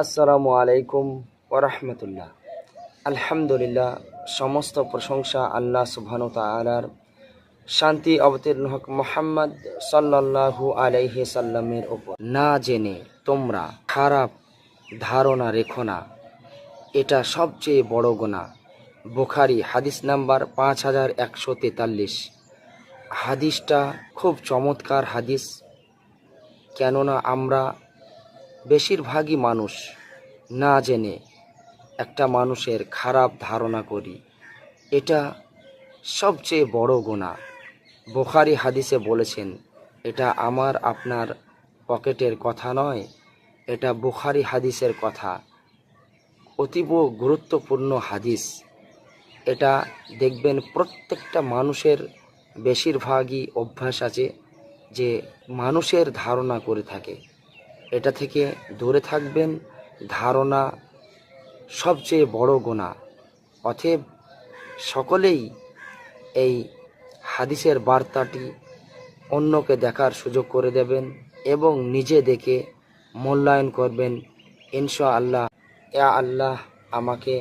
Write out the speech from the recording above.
আসসালামু আলাইকুম ওরহমতুল্লাহ আলহামদুলিল্লাহ, সমস্ত প্রশংসা আল্লাহ সুবহান তালার শান্তি অবতীর্ণ হক মোহাম্মদ সাল্লাল্লাহু আলাইহি সাল্লামের ওপর না জেনে তোমরা খারাপ ধারণা রেখো না। এটা সবচেয়ে বড় গোনা বুখারি হাদিস নাম্বার পাঁচ হাজার একশো তেতাল্লিশ। হাদিসটা খুব চমৎকার হাদিস। কেননা আমরা বেশিরভাগই মানুষ না জেনে একটা মানুষের খারাপ ধারণা করি। এটা সবচেয়ে বড় গোনা বোখারি হাদিসে বলেছেন, এটা আমার, আপনার পকেটের কথা নয়, এটা বুখারি হাদিসের কথা। অতীব গুরুত্বপূর্ণ হাদিস। এটা দেখবেন প্রত্যেকটা মানুষের বেশিরভাগই অভ্যাস আছে যে মানুষের ধারণা করে থাকে। এটা থেকে দূরে থাকবেন। ধারণা সবচেয়ে বড় গোনা অতএব সকলেই এই হাদিসের বার্তাটি অন্যকে দেখার সুযোগ করে দেবেন এবং নিজে দেখে মূল্যায়ন করবেন। ইনশা আল্লাহ ইয়া আল্লাহ, আমাকে